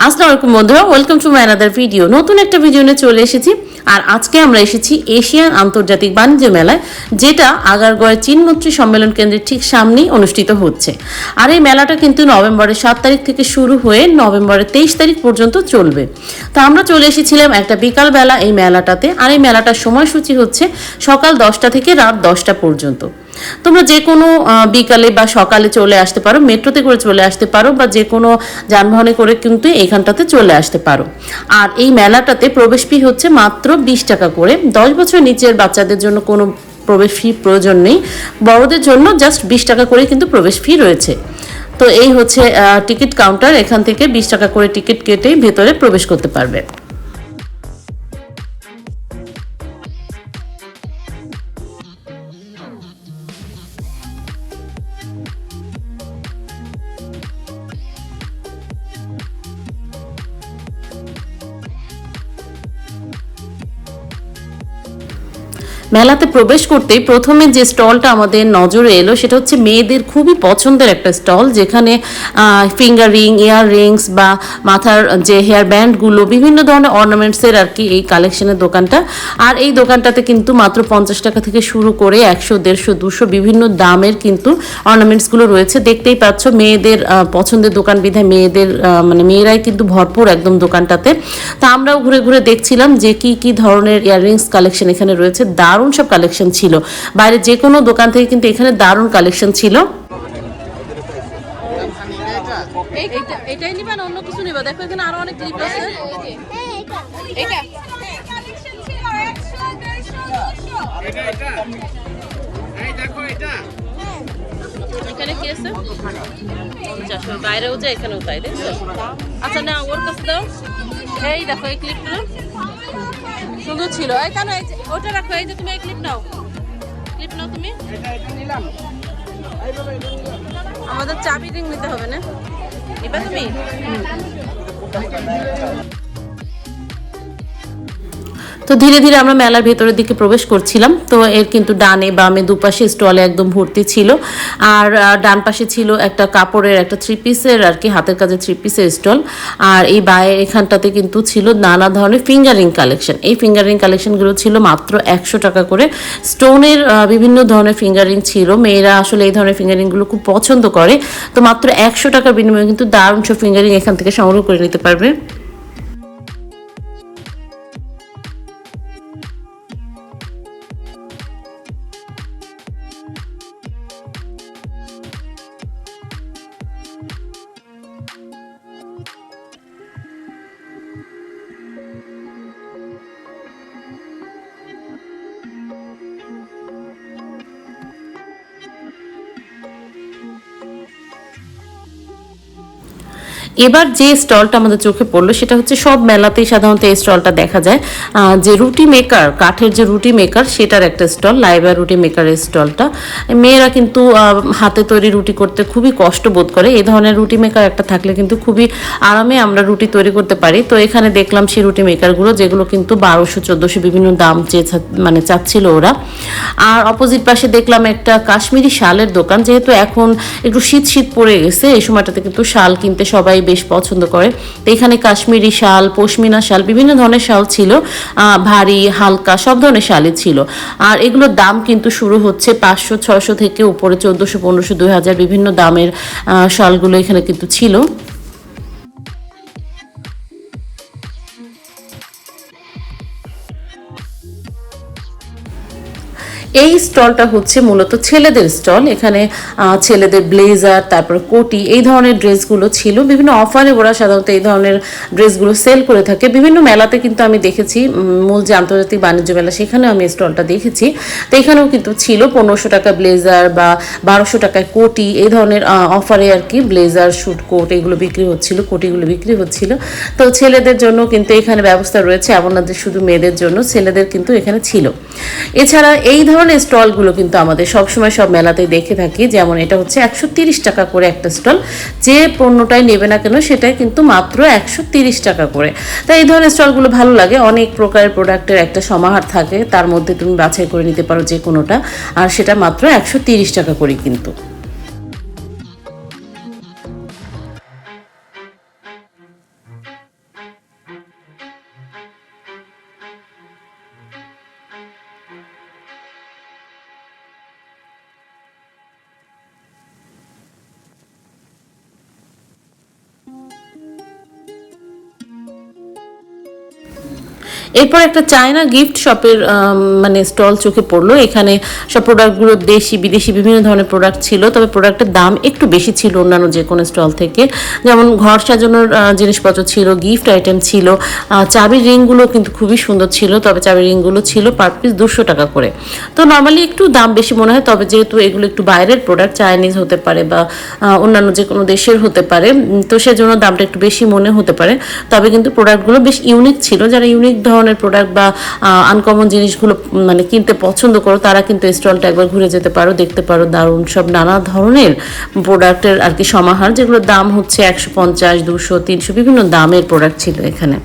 আসসালামু আলাইকুম বন্ধুরা welcome to my another video নতুন একটা ভিডিও নিয়ে চলে এসেছি। আর আজকে আমরা এসেছি এশিয়ান আন্তর্জাতিক বাণিজ্য মেলায়, যেটা আগারগড়ের চীনমন্ত্রী সম্মেলন কেন্দ্রের ঠিক সামনেই অনুষ্ঠিত হচ্ছে। আর এই মেলাটা কিন্তু নভেম্বরের সাত তারিখ থেকে শুরু হয়ে নভেম্বরের তেইশ তারিখ পর্যন্ত চলবে। তো আমরা চলে এসেছিলাম একটা বিকালবেলা এই মেলাটাতে। আর এই মেলাটার সময়সূচি হচ্ছে সকাল দশটা থেকে রাত দশটা পর্যন্ত। তোমরা যে কোনো বিকালে বা সকালে চলে আসতে পারো, মেট্রোতে করে চলে আসতে পারো বা যে কোনো যানবাহনে করে কিন্তু এইখানটাতে চলে আসতে পারো। আর এই মেলাটাতে প্রবেশ ফি হচ্ছে মাত্র বিশ টাকা করে। দশ বছর নিচের বাচ্চাদের জন্য কোনো প্রবেশ ফি প্রয়োজন নেই। বড়দের জন্য জাস্ট বিশ টাকা করে কিন্তু প্রবেশ ফি রয়েছে। তো এই হচ্ছে টিকিট কাউন্টার এখান থেকে বিশ টাকা করে টিকিট কেটে ভেতরে প্রবেশ করতে পারবে। মেলাতে প্রবেশ করতেই প্রথমে যে স্টলটা আমাদের নজরে এলো, সেটা হচ্ছে মেয়েদের খুবই পছন্দের একটা স্টল, যেখানে ফিঙ্গার রিং ইয়ার রিংস বা মাথার যে হেয়ার ব্যান্ডগুলো বিভিন্ন ধরনের অর্নামেন্টসের আর কি এই কালেকশনের দোকানটা। আর এই দোকানটাতে কিন্তু মাত্র পঞ্চাশ টাকা থেকে শুরু করে একশো, দেড়শো, দুশো বিভিন্ন দামের কিন্তু অর্নামেন্টসগুলো রয়েছে। দেখতেই পাচ্ছ মেয়েদের পছন্দের দোকান বিধায় মেয়েদের মানে মেয়েরাই কিন্তু ভরপুর একদম দোকানটাতে। তা আমরাও ঘুরে ঘুরে দেখছিলাম যে কি কি ধরনের ইয়াররিংস কালেকশন এখানে রয়েছে। দারুণ সব কালেকশন ছিল। বাইরে যে কোনো দোকান থেকে কিন্তু এখানে দারুণ কালেকশন ছিল। এটাই নিবা না অন্য কিছু নিবা। দেখো এখানে আরও অনেক ক্লিপ আছে। এটা। এখানে কি আছে? চারশো বাইরেও যায় এখানেও তাই দেখছ আচ্ছা না, ওর কাছে দাও। এই দেখো, এই ক্লিপটা। সুন্দর ছিল। এই কেন যে- ওটা রাখো, এই যে তুমি এই ক্লিপ নাও। ক্লিপ নাও তুমি। আমাদের চাবি রিং নিতে হবে না? নিবা তুমি? তো ধীরে ধীরে আমরা মেলার ভেতরের দিকে প্রবেশ করছিলাম। তো এর কিন্তু ডানে বামে দুপাশে স্টলে একদম ভর্তি ছিল। আর ডান পাশে ছিল একটা কাপড়ের একটা থ্রি পিসের আর কি, হাতের কাজের থ্রি পিসের স্টল। আর এই বাইরে এখানটাতে কিন্তু ছিল নানা ধরনের ফিঙ্গারিং কালেকশন। এই ফিঙ্গারিং কালেকশনগুলো ছিল মাত্র একশো টাকা করে। স্টোনের বিভিন্ন ধরনের ফিঙ্গারিং ছিল। মেয়েরা আসলে এই ধরনের ফিঙ্গারিংগুলো খুব পছন্দ করে। তো মাত্র একশো টাকার বিনিময়ে কিন্তু দারুণ সব ফিঙ্গারিং এখান থেকে সংগ্রহ করে নিতে পারবে। এবার যে স্টলটা আমাদের চোখে পড়ল, সেটা হচ্ছে সব মেলাতেই সাধারণত এই স্টলটা দেখা যায়। যে রুটি মেকার কাঠের যে রুটি মেকার সেটার একটা স্টল লাইবার রুটি মেকারের স্টলটা। মেয়েরা কিন্তু হাতে তৈরি রুটি করতে খুবই কষ্ট বোধ করে। এই ধরনের রুটি মেকার একটা থাকলে কিন্তু খুবই আরামে আমরা রুটি তৈরি করতে পারি। তো এখানে দেখলাম সেই রুটি মেকারগুলো যেগুলো কিন্তু বারোশো, চোদ্দোশো বিভিন্ন দাম চেয়ে মানে চাচ্ছিল ওরা। আর অপোজিট পাশে দেখলাম একটা কাশ্মীরি শালের দোকান। যেহেতু এখন একটু শীত শীত পড়ে গেছে, এই সময়টাতে কিন্তু শাল কিনতে সবাই বেশ পছন্দ করে। তো এখানে কাশ্মীরি শাল, পশমিনা শাল, বিভিন্ন ধরনের শাল ছিল। ভারী, হালকা, সব ধরনের শালই ছিল। আর এগুলোর দাম কিন্তু শুরু হচ্ছে পাঁচশো ছশো থেকে উপরে চোদ্দোশো, পনেরোশো, দুই হাজার বিভিন্ন দামের শালগুলো এখানে কিন্তু ছিল। এই স্টলটা হচ্ছে মূলত ছেলেদের স্টল। এখানে ছেলেদের ব্লেজার, তারপর কোটি, এই ধরনের ড্রেসগুলো ছিল। বিভিন্ন অফারে ওরা সাধারণত এই ধরনের ড্রেসগুলো সেল করে থাকে। বিভিন্ন মেলাতে কিন্তু আমি দেখেছি মূল যে আন্তর্জাতিক বাণিজ্য মেলা, সেখানেও আমি স্টলটা দেখেছি। তো এখানেও কিন্তু ছিল পনেরোশো টাকা ব্লেজার বা বারোশো টাকায় কোটি, এই ধরনের অফারে আর কি ব্লেজার, শুট কোট, এগুলো বিক্রি হচ্ছিল, কোটিগুলো বিক্রি হচ্ছিল। তো ছেলেদের জন্য কিন্তু এখানে ব্যবস্থা রয়েছে, এমন না যে শুধু মেয়েদের জন্য, ছেলেদের কিন্তু এখানে ছিল। এছাড়া এই ধরনের স্টলগুলো কিন্তু আমাদের সবসময় সব মেলাতে দেখে থাকি। যেমন এটা হচ্ছে একশো টাকা করে একটা স্টল। যে পণ্যটাই নেবে না কেন সেটাই কিন্তু মাত্র একশো টাকা করে। তাই এই ধরনের স্টলগুলো ভালো লাগে। অনেক প্রকারের প্রোডাক্টের একটা সমাহার থাকে। তার মধ্যে তুমি বাছাই করে নিতে পারো যে কোনোটা। আর সেটা মাত্র একশো টাকা করে কিন্তু। Thank you. এরপর একটা চায়না গিফট শপের মানে স্টল চোখে পড়ল। এখানে সব প্রোডাক্টগুলো দেশি, বিদেশি বিভিন্ন ধরনের প্রোডাক্ট ছিল, তবে প্রোডাক্টের দাম একটু বেশি ছিল অন্যান্য যে কোনো স্টল থেকে। যেমন ঘর সাজানোর জিনিসপত্র ছিল গিফট আইটেম ছিল চাবির রিংগুলো কিন্তু খুবই সুন্দর ছিল, তবে চাবির রিংগুলো ছিল পার পিস দুশো টাকা করে। তো নর্মালি একটু দাম বেশি মনে হয়, তবে যেহেতু এগুলো একটু বাইরের প্রোডাক্ট চাইনিজ হতে পারে বা অন্যান্য যে কোনো দেশের হতে পারে তো সেজন্য দামটা একটু বেশি মনে হতে পারে। তবে কিন্তু প্রোডাক্টগুলো বেশ ইউনিক ছিল। যারা ইউনিক ধরনের প্রোডাক্ট বা আনকমন জিনিসগুলো মানে কিনতে পছন্দ করো, তারা কিন্তু স্টলটা একবার ঘুরে যেতে পারো, দেখতে পারো দারুণ সব নানা ধরনের প্রোডাক্টের আর কি সমাহার, যেগুলোর দাম হচ্ছে একশো পঞ্চাশ, দুশো, তিনশো, বিভিন্ন দামের প্রোডাক্ট ছিল এখানে।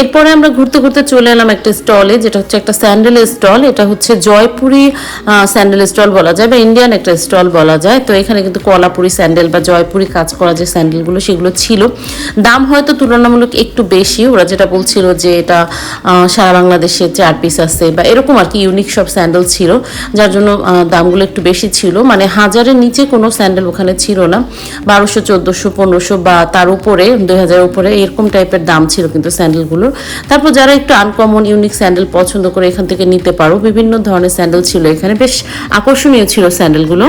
এরপরে আমরা ঘুরতে ঘুরতে চলে এলাম একটা স্টলে যেটা হচ্ছে একটা স্যান্ডেলের স্টল এটা হচ্ছে জয়পুরি স্যান্ডেল স্টল বলা যায়, বা ইন্ডিয়ান একটা স্টল বলা যায়। তো এখানে কিন্তু কলাপুরি স্যান্ডেল বা জয়পুরি কাজ করা যে স্যান্ডেলগুলো সেগুলো ছিল। দাম হয়তো তুলনামূলক একটু বেশি, ওরা যেটা বলছিল যে এটা সারা বাংলাদেশে চার পিস আছে, বা এরকম আর কি ইউনিক সব স্যান্ডেল ছিল, যার জন্য দামগুলো একটু বেশি ছিল। মানে হাজারের নিচে কোনো স্যান্ডেল ওখানে ছিল না। বারোশো, চোদ্দোশো, পনেরোশো বা তার উপরে, দুই হাজার উপরে এরকম টাইপের দাম ছিল কিন্তু স্যান্ডেলগুলোর তারপর যারা একটু আনকমন ইউনিক স্যান্ডেল পছন্দ করে এখান থেকে নিতে পারো। বিভিন্ন ধরনের স্যান্ডেল ছিল এখানে। বেশ আকর্ষণীয় ছিল স্যান্ডেলগুলো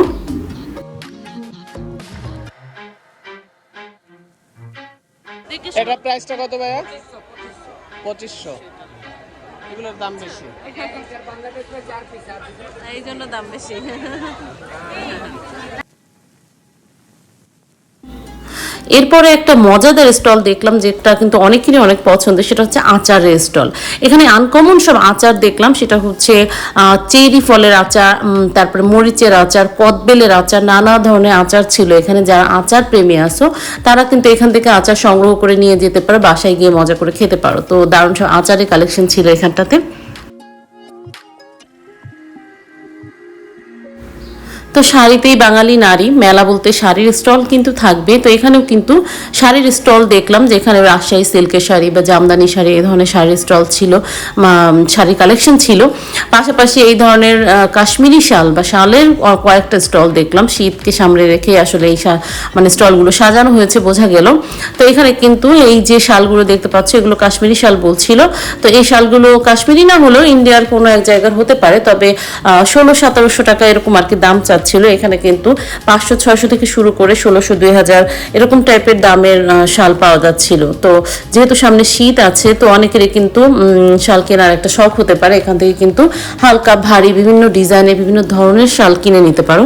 এটা প্রাইসটা কত ভাইয়া? পঁচিশশো। এগুলোর দাম বেশি। এই জন্য দাম বেশি। এরপরে একটা মজাদার স্টল দেখলাম যেটা কিন্তু অনেকেরই অনেক পছন্দের, সেটা হচ্ছে আচারের স্টল। এখানে আনকমন সব আচার দেখলাম, সেটা হচ্ছে চেরি ফলের আচার তারপরে মরিচের আচার, কদবেলের আচার, নানা ধরনের আচার ছিল। এখানে যারা আচার প্রেমী আসো তারা কিন্তু এখান থেকে আচার সংগ্রহ করে নিয়ে যেতে পারো, বাসায় গিয়ে মজা করে খেতে পারো। তো দারুণ সব আচারের কালেকশন ছিল এখানটাতে। তো শাড়িতেই বাঙালি নারী, মেলা বলতে শাড়ির স্টল কিন্তু থাকবে। তো এখানেও কিন্তু শাড়ির স্টল দেখলাম, যেখানে রাজশাহী সিল্কের শাড়ি বা জামদানি শাড়ি এই ধরনের শাড়ির স্টল ছিল শাড়ির কালেকশন ছিল। পাশাপাশি এই ধরনের কাশ্মীরি শাল বা শালের কয়েকটা স্টল দেখলাম। শীতকে সামনে রেখে আসলে এই মানে স্টলগুলো সাজানো হয়েছে বোঝা গেল। তো এখানে কিন্তু এই যে শালগুলো দেখতে পাচ্ছ, এগুলো কাশ্মীরি শাল বলছিল। তো এই শালগুলো কাশ্মীরি না হলেও ইন্ডিয়ার কোনো এক জায়গার হতে পারে, তবে ষোলো, সতেরোশো টাকা এরকম আর কি দাম চাচ্ছিল এখানে কিন্তু পাঁচশো, ছয়শো থেকে শুরু করে ষোলোশো, দুই হাজার এরকম টাইপের দামের শাল পাওয়া যাচ্ছিল। তো যেহেতু সামনে শীত আছে, তো অনেকেরই কিন্তু শাল কেনার একটা শখ হতে পারে। এখান থেকে কিন্তু হালকা, ভারী, বিভিন্ন ডিজাইনে বিভিন্ন ধরনের শাল কিনে নিতে পারো।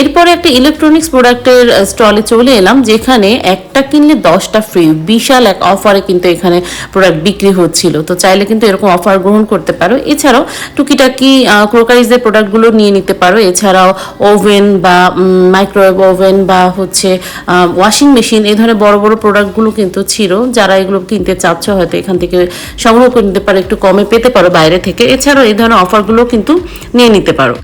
এরপরে একটা ইলেকট্রনিক্স প্রোডাক্টের স্টলে চলে এলাম, যেখানে একটা কিনলে দশটা ফ্রি বিশাল এক অফারে কিন্তু এখানে প্রোডাক্ট বিক্রি হচ্ছিল। তো চাইলে কিন্তু এরকম অফার গ্রহণ করতে পারো। এছাড়াও টুকিটাকি ক্রোকারিজের প্রোডাক্টগুলো নিয়ে নিতে পারো। এছাড়াও ওভেন বা মাইক্রোওয়েভ ওভেন বা হচ্ছে ওয়াশিং মেশিন এই ধরনের বড় বড় প্রোডাক্টগুলো কিন্তু ছিল। যারা এগুলো কিনতে চাচ্ছ, হয়তো এখান থেকে সংগ্রহ করে নিতে পারো, একটু কমে পেতে পারো বাইরে থেকে। এছাড়াও এই ধরনের অফারগুলো কিন্তু নিয়ে নিতে পারো।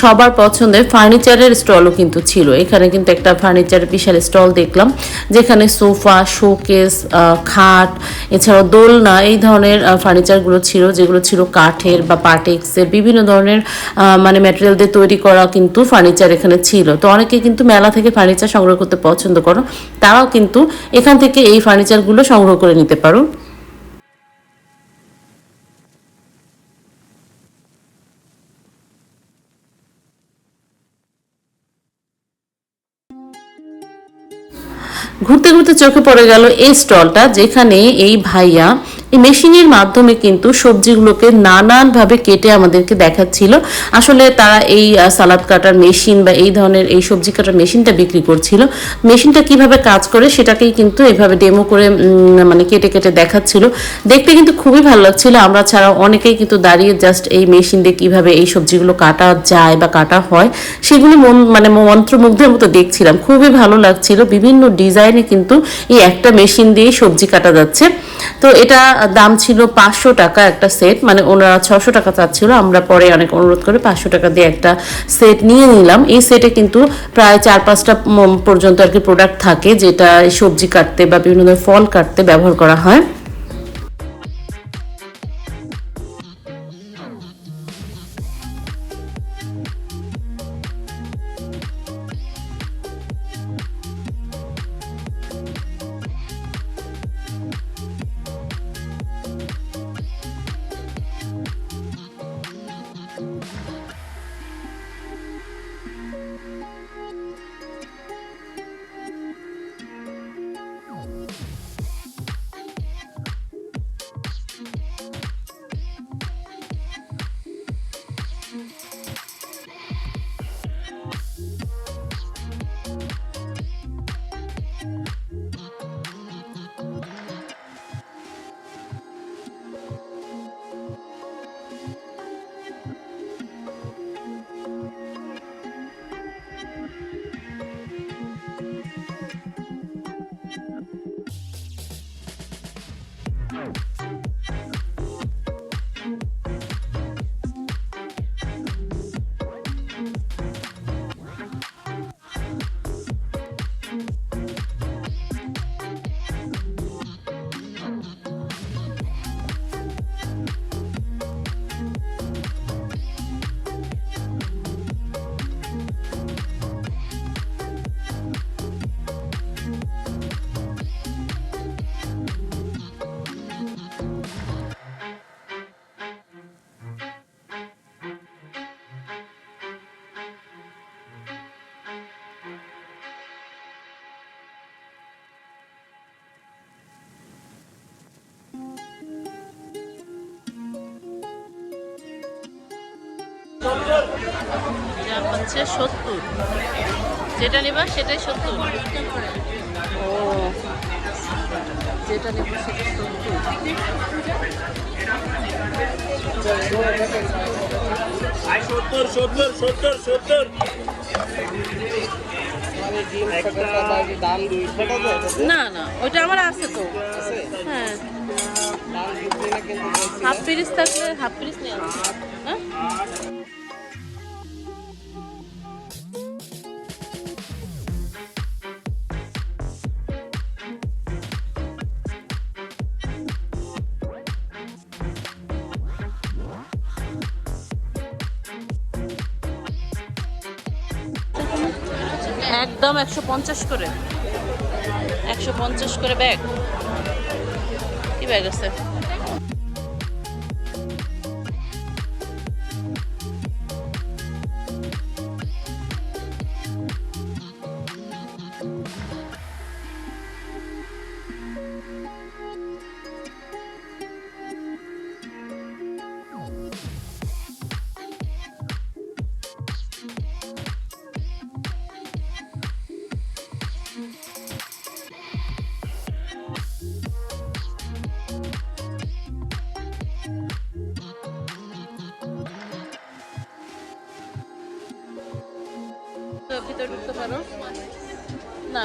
সবার পছন্দের ফার্নিচারের স্টলও কিন্তু ছিল। এখানে কিন্তু একটা ফার্নিচারের বিশাল স্টল দেখলাম, যেখানে সোফা, শোকেস খাট, এছাড়াও দোলনা, এই ধরনের ফার্নিচারগুলো ছিল, যেগুলো ছিল কাঠের বা পাটেক্সের বিভিন্ন ধরনের মানে ম্যাটেরিয়াল দিয়ে তৈরি করা কিন্তু ফার্নিচার এখানে ছিল। তো অনেকে কিন্তু মেলা থেকে ফার্নিচার সংগ্রহ করতে পছন্দ করো, তারাও কিন্তু এখান থেকে এই ফার্নিচারগুলো সংগ্রহ করে নিতে পারো। ঘুরতে ঘুরতে চোখে পড়ে গেল এই স্টলটা যেখানে এই ভাইয়া এই মেশিনের মাধ্যমে কিন্তু সবজিগুলোকে নানানভাবে কেটে আমাদেরকে দেখাচ্ছিল। আসলে তারা এই সালাদ কাটার মেশিন বা এই ধরনের এই সবজি কাটার মেশিনটা বিক্রি করছিল। মেশিনটা কীভাবে কাজ করে সেটাকেই কিন্তু এভাবে ডেমো করে মানে কেটে কেটে দেখাচ্ছিল। দেখতে কিন্তু খুবই ভালো লাগছিল। আমরা ছাড়া অনেকেই কিন্তু দাঁড়িয়ে জাস্ট এই মেশিন দিয়ে কীভাবে এই সবজিগুলো কাটা যায় বা কাটা হয়, সেগুলো মন মানে মন্ত্রমুগ্ধের মতো দেখছিলাম। খুবই ভালো লাগছিল। বিভিন্ন ডিজাইনে কিন্তু এই একটা মেশিন দিয়ে সবজি কাটা যাচ্ছে। তো এটা দাম ছিল পাঁচশো টাকা একটা সেট মানে ওনারা ছশো টাকা চাচ্ছিল। আমরা পরে অনেক অনুরোধ করে পাঁচশো টাকা দিয়ে একটা সেট নিয়ে নিলাম। এই সেটে কিন্তু প্রায় চার পাঁচটা পর্যন্ত আর কি প্রোডাক্ট থাকে, যেটা সবজি কাটতে বা বিভিন্ন ধরনের ফল কাটতে ব্যবহার করা হয়। দাম হচ্ছে সত্তর। যেটা নেবা সেটাই সত্তর। ও যেটা নেব সেটা সত্তর? না না ওইটা আমার আছে তো। হ্যাঁ। হাফ পিরিস থাকলে হাফ পিরিস নিয়ে আসবে হ্যাঁ? একদম একশো পঞ্চাশ করে। একশো পঞ্চাশ করে ব্যাগ কি ব্যাগ আছে?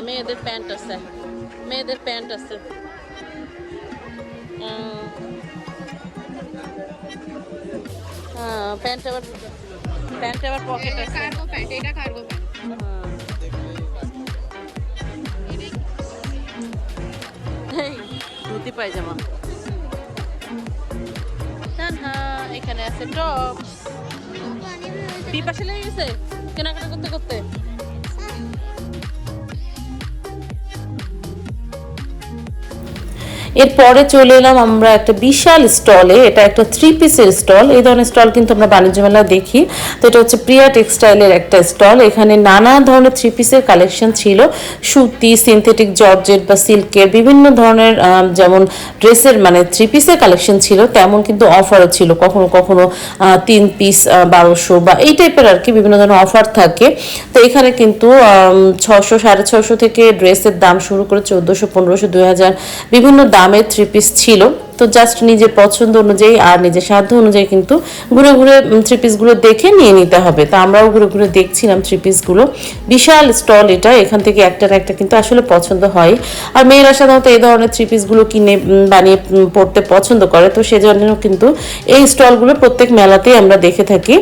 মেয়েদের প্যান্ট আছে। মেয়েদের প্যান্ট আছে। হ্যাঁ প্যান্ট আবার প্যান্টে আবার পকেট আছে। কার্গো প্যান্ট এটা কার্গো প্যান্ট এই ধুতি পায়জামা। টানহা এখানে আছে টপ বিপাশে লেগে গেছে? কেনাকাটা করতে করতে? এরপরে চলে এলাম আমরা একটা বিশাল স্টলে এটা একটা থ্রি পিসের স্টল। এই ধরনের স্টল কিন্তু আমরা বাণিজ্য মেলা দেখি। তো এটা হচ্ছে প্রিয়া টেক্সটাইলের একটা স্টল। এখানে নানা ধরনের থ্রি পিসের কালেকশন ছিল। সুতি সিনথেটিক জর্জেট বা সিল্কের বিভিন্ন ধরনের যেমন ড্রেসের মানে থ্রি পিসের কালেকশন ছিল, তেমন কিন্তু অফারও ছিল। কখনো কখনো তিন পিস বারোশো বা এই টাইপের আর কি বিভিন্ন ধরনের অফার থাকে। তো এখানে কিন্তু ছশো, সাড়ে ছশো থেকে ড্রেসের দাম শুরু করে চোদ্দোশো, পনেরোশো, দুই হাজার বিভিন্ন দামের থ্রি পিস ছিল। তো জাস্ট নিজের পছন্দ অনুযায়ী আর নিজের সাধ্য অনুযায়ী কিন্তু ঘুরে ঘুরে থ্রি পিসগুলো দেখে নিয়ে নিতে হবে। তো আমরাও ঘুরে ঘুরে দেখছিলাম থ্রি পিসগুলো বিশাল স্টল এটা, এখান থেকে একটা না একটা কিন্তু আসলে পছন্দ হয়। আর মেয়েরা সাধারণত এই ধরনের থ্রি পিসগুলো কিনে বানিয়ে পড়তে পছন্দ করে। তো সেজন্য কিন্তু এই স্টলগুলো প্রত্যেক মেলাতেই আমরা দেখে থাকি।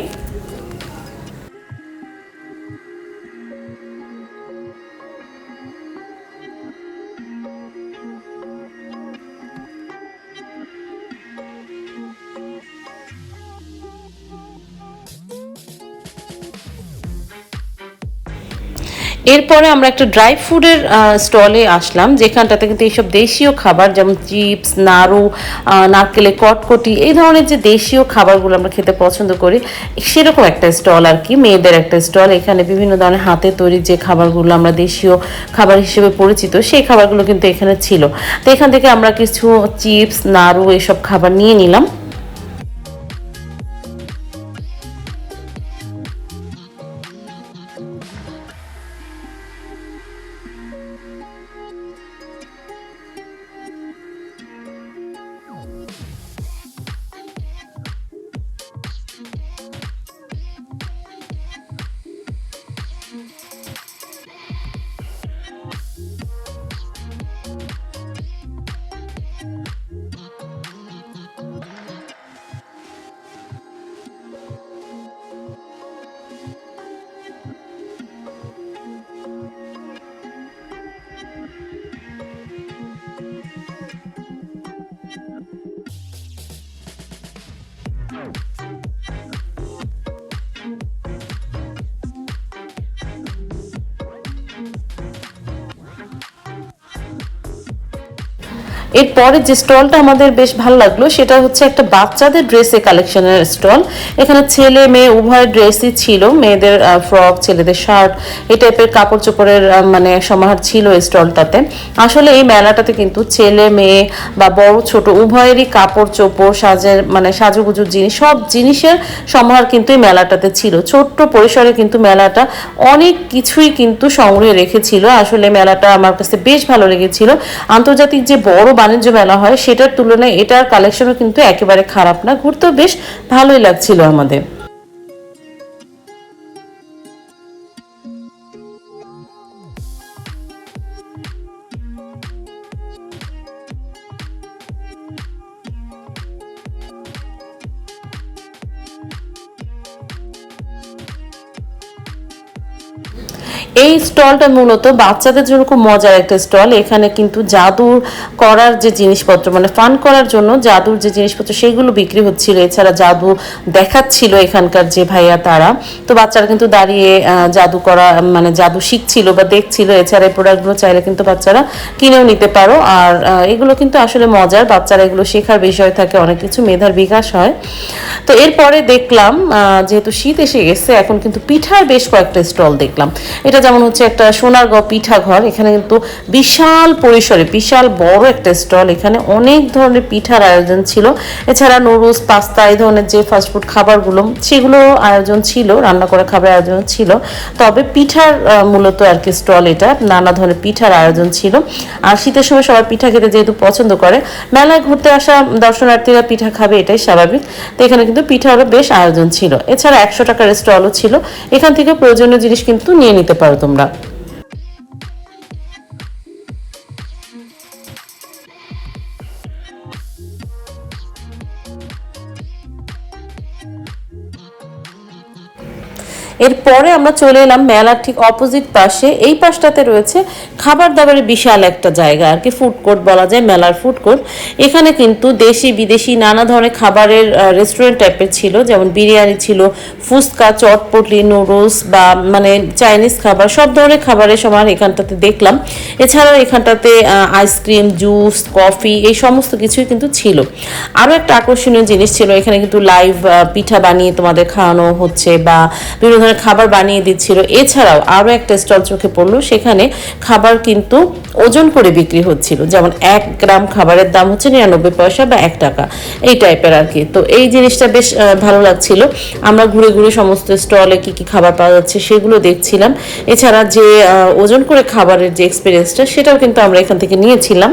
এরপরে আমরা একটা ড্রাই ফুডের স্টলে আসলাম যেখানটাতে কিন্তু এইসব দেশীয় খাবার যেমন চিপস নাড়ু আহ, নারকেলের কটকটি এই ধরনের যে দেশীয় খাবারগুলো আমরা খেতে পছন্দ করি সেরকম একটা স্টল আর কি মেয়েদের একটা স্টল এখানে বিভিন্ন ধরনের হাতে তৈরি যে খাবারগুলো আমরা দেশীয় খাবার হিসেবে পরিচিত সেই খাবারগুলো কিন্তু এখানে ছিল। তো এখান থেকে আমরা কিছু চিপস নাড়ু এইসব খাবার নিয়ে নিলাম। এরপরে যে স্টলটা আমাদের বেশ ভালো লাগল, সেটা হচ্ছে একটা বাচ্চাদের ড্রেসে কালেকশনের স্টল এখানে ছেলে, মেয়ে, উভয় ড্রেসই ছিল। মেয়েদের ফ্রক ছেলেদের শার্ট এই টাইপের কাপড় চোপড়ের মানে সমাহার ছিল এই স্টলটাতে আসলে এই মেলাটাতে কিন্তু ছেলে, মেয়ে বা বড়, ছোট উভয়েরই কাপড় চোপড় সাজের মানে সাজুগুজুর জিনিস, সব জিনিসের সমাহার কিন্তু এই মেলাটাতে ছিল। ছোট্ট পরিসরে কিন্তু মেলাটা অনেক কিছুই কিন্তু সংগ্রহে রেখেছিল। আসলে মেলাটা আমার কাছে বেশ ভালো লেগেছিল। আন্তর্জাতিক যে বড় বাণিজ্য মেলা হয়, সেটার তুলনায় এটার কালেকশনও কিন্তু একেবারে খারাপ না। ঘুরতেও বেশ ভালোই লাগছিল আমাদের। এই স্টলটা মূলত বাচ্চাদের জন্য খুব মজার একটা স্টল। এখানে কিন্তু জাদুর করার যে জিনিসপত্র মানে ফান করার জন্য জাদুর যে জিনিসপত্র, সেগুলো বিক্রি হচ্ছিল। এছাড়া জাদু দেখাচ্ছিল এখানকার যে ভাইয়া তারা। তো বাচ্চারা কিন্তু দাঁড়িয়ে জাদু করা মানে জাদু শিখছিল বা দেখছিল। এছাড়া এই প্রোডাক্টগুলো চাইলে কিন্তু বাচ্চারা কিনেও নিতে পারো। আর এগুলো কিন্তু আসলে মজার। বাচ্চারা এগুলো শেখার বিষয় থাকে, অনেক কিছু মেধার বিকাশ হয়। তো এরপরে দেখলাম যেহেতু শীত এসে গেছে, এখন কিন্তু পিঠার বেশ কয়েকটা স্টল দেখলাম। এটা যেমন হচ্ছে একটা সোনারগাঁও পিঠা ঘর এখানে কিন্তু বিশাল পরিসরে, বিশাল বড় একটা স্টল, এখানে অনেক ধরনের পিঠার আয়োজন ছিল। এছাড়া নুডলস, পাস্তা, এই ধরনের যে ফাস্টফুড খাবারগুলো, সেগুলো আয়োজন ছিল, রান্না করা খাবার আয়োজন ছিল। তবে পিঠার মূলত আর কি স্টল এটা, নানা ধরনের পিঠার আয়োজন ছিল। আর শীতের সময় সবাই পিঠা খেতে যেহেতু পছন্দ করে, মেলায় ঘুরতে আসা দর্শনার্থীরা পিঠা খাবে এটাই স্বাভাবিক। তো এখানে কিন্তু পিঠারও বেশ আয়োজন ছিল। এছাড়া একশো টাকার স্টলও ছিল। এখান থেকে প্রয়োজনীয় জিনিস কিন্তু নিয়ে নিতে পারো তোমরা। এরপরে আমরা চলে এলাম মেলার ঠিক অপোজিট পাশে। এই পাশটাতে রয়েছে খাবার দাবারের বিশাল একটা জায়গা, আর কি ফুড কোর্ট বলা যায় মেলার ফুড কোর্ট এখানে কিন্তু দেশি, বিদেশি নানা ধরনের খাবারের রেস্টুরেন্ট টাইপের ছিল, যেমন বিরিয়ানি ছিল, ফুচকা, চটপটি নুডলস বা মানে চাইনিজ খাবার, সব ধরনের খাবারের সমান এখানটাতে দেখলাম। এছাড়াও এখানটাতে আইসক্রিম জুস কফি এই সমস্ত কিছুই কিন্তু ছিল। আরও একটা আকর্ষণীয় জিনিস ছিল, এখানে কিন্তু লাইভ পিঠা বানিয়ে তোমাদের খাওয়ানো হচ্ছে বা বিভিন্ন ধরনের খাবার বানিয়ে দিচ্ছিল। এছাড়াও আরও একটা স্টল চোখে পড়ল, সেখানে খাবার কিন্তু ওজন করে বিক্রি হচ্ছিল। যেমন এক গ্রাম খাবারের দাম হচ্ছে নিরানব্বই পয়সা বা এক টাকা, এই টাইপের আর কি। তো এই জিনিসটা বেশ ভালো লাগছিল। আমরা ঘুরে ঘুরে সমস্ত স্টলে কি কি খাবার পাওয়া যাচ্ছে সেগুলো দেখছিলাম। এছাড়া যে ওজন করে খাবারের যে এক্সপিরিয়েন্সটা সেটাও কিন্তু আমরা এখান থেকে নিয়েছিলাম।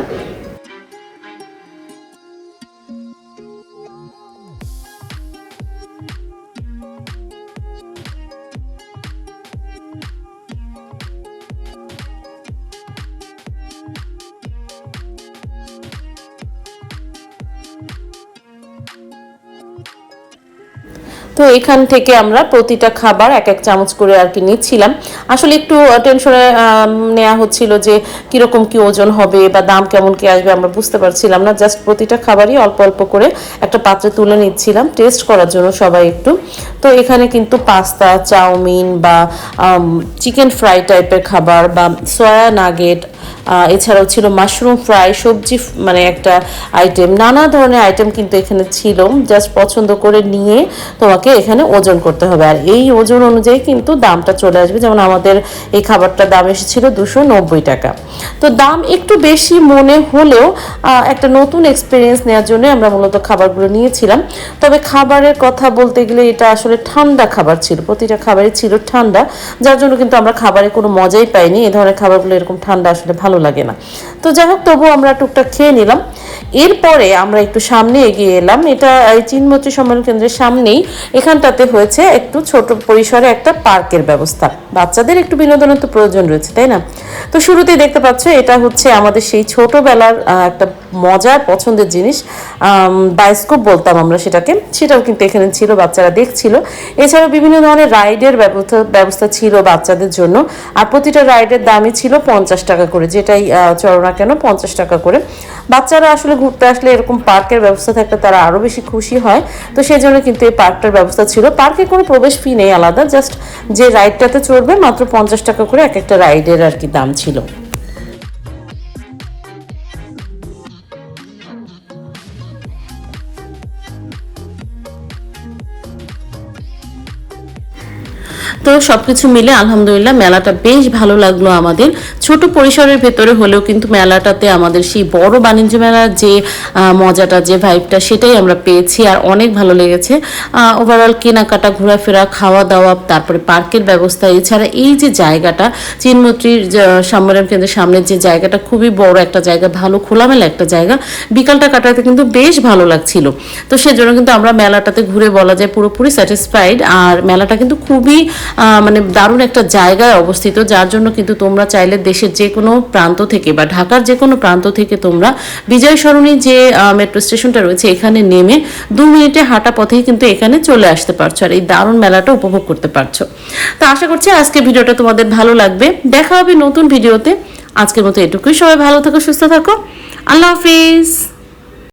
তো এখান থেকে আমরা প্রতিটা খাবার এক এক চামচ করে আর কি নিচ্ছিলাম। আসলে একটু টেনশনে নেওয়া হচ্ছিল যে কীরকম কি ওজন হবে বা দাম কেমন কি আসবে আমরা বুঝতে পারছিলাম না। জাস্ট প্রতিটা খাবারই অল্প অল্প করে একটা পাত্রে তুলে নিচ্ছিলাম। টেস্ট করার জন্য সবাই একটু তো এখানে কিন্তু পাস্তা, চাউমিন বা চিকেন ফ্রাই টাইপের খাবার বা সয়া নাগেট এছাড়াও ছিল মাশরুম ফ্রাই সবজি মানে একটা আইটেম নানা ধরনের আইটেম কিন্তু এখানে ছিল জাস্ট পছন্দ করে নিয়ে তোমাকে এখানে ওজন করতে হবে। আর এই ওজন অনুযায়ী কিন্তু দামটা চলে আসবে। যেমন আমাদের এই খাবারটার দাম এসেছিল দুশো নব্বই টাকা। তো দাম একটু বেশি মনে হলেও একটা নতুন এক্সপিরিয়েন্স নেওয়ার জন্য আমরা মূলত খাবারগুলো নিয়েছিলাম। তবে খাবারের কথা বলতে গেলে এটা আসলে ঠান্ডা খাবার ছিল, প্রতিটা খাবারই ছিল ঠান্ডা, যার জন্য কিন্তু আমরা খাবারে কোনো মজাই পাইনি। এ ধরনের খাবারগুলো এরকম ঠান্ডা আসলে ভালো লাগে না। তো যাই হোক, তবুও আমরা টুকটাক খেয়ে নিলাম। এরপরে আমরা একটু সামনে এগিয়ে এলাম। এটা এই চিনমত্রী সম্মেলন কেন্দ্রের সামনেই। এখানটাতে হয়েছে একটু ছোট পরিসরে একটা পার্কের ব্যবস্থা। বাচ্চাদের একটু বিনোদনের তো প্রয়োজন রয়েছে, তাই না? তো শুরুতেই দেখতে পাচ্ছ, এটা হচ্ছে আমাদের সেই ছোটবেলার একটা মজার পছন্দের জিনিস। বায়োস্কোপ বলতাম আমরা সেটাকে। সেটাও কিন্তু এখানে ছিল, বাচ্চারা দেখছিল। এছাড়াও বিভিন্ন ধরনের রাইডের ব্যবস্থা ব্যবস্থা ছিল বাচ্চাদের জন্য। আর প্রতিটা রাইডের দামই ছিল পঞ্চাশ টাকা করে, যেটাই চলো না কেন, পঞ্চাশ টাকা করে। বাচ্চারা আসলে ঘুরতে আসলে এরকম পার্কের ব্যবস্থা থাকলে তারা আরও বেশি খুশি হয়। তো সেই জন্য কিন্তু এই পার্কটার ব্যবস্থা ছিল। পার্কে কোনো প্রবেশ ফি নেই আলাদা জাস্ট যে রাইডটাতে চড়বে মাত্র পঞ্চাশ টাকা করে এক একটা রাইডের আর কি দাম ছিল। তো সবকিছু মিলে আলহামদুলিল্লাহ মেলাটা বেশ ভালো লাগল আমাদের। ছোট পরিসরের ভেতরে হলেও কিন্তু মেলাটাতে আমাদের সেই বড় বাণিজ্য মেলার যে মজাটা, যে ভাইবটা সেটাই আমরা পেয়েছি আর অনেক ভালো লেগেছে। ওভারঅল কেনাকাটা, ঘোরাফেরা খাওয়া দাওয়া তারপরে পার্কের ব্যবস্থা, এছাড়া এই যে জায়গাটা, চিনমত্রীর সম্মেলন কেন্দ্রের সামনের যে জায়গাটা, খুবই বড় একটা জায়গা, ভালো খোলামেলা একটা জায়গা, বিকালটা কাটাতে কিন্তু বেশ ভালো লাগছিল। তো সেজন্য কিন্তু আমরা মেলাটাতে ঘুরে বলা যায় পুরোপুরি স্যাটিসফাইড আর মেলাটা কিন্তু খুবই মানে দারুণ একটা জায়গায় অবস্থিত, যার জন্য কিন্তু তোমরা চাইলে দেশের যে কোনো প্রান্ত থেকে বা ঢাকার যে কোনো প্রান্ত থেকে তোমরা বিজয় সরণি যে মেট্রো স্টেশনটা রয়েছে এখানে নেমে দু মিনিটে হাঁটা পথেই কিন্তু এখানে চলে আসতে পারছ আর এই দারুণ মেলাটা উপভোগ করতে পারছ। তো আশা করছি আজকে ভিডিওটা তোমাদের ভালো লাগবে। দেখা হবে নতুন ভিডিওতে। আজকের মতো এটুকুই। সবাই ভালো থাকো, সুস্থ থাকো। আল্লাহ হাফিজ।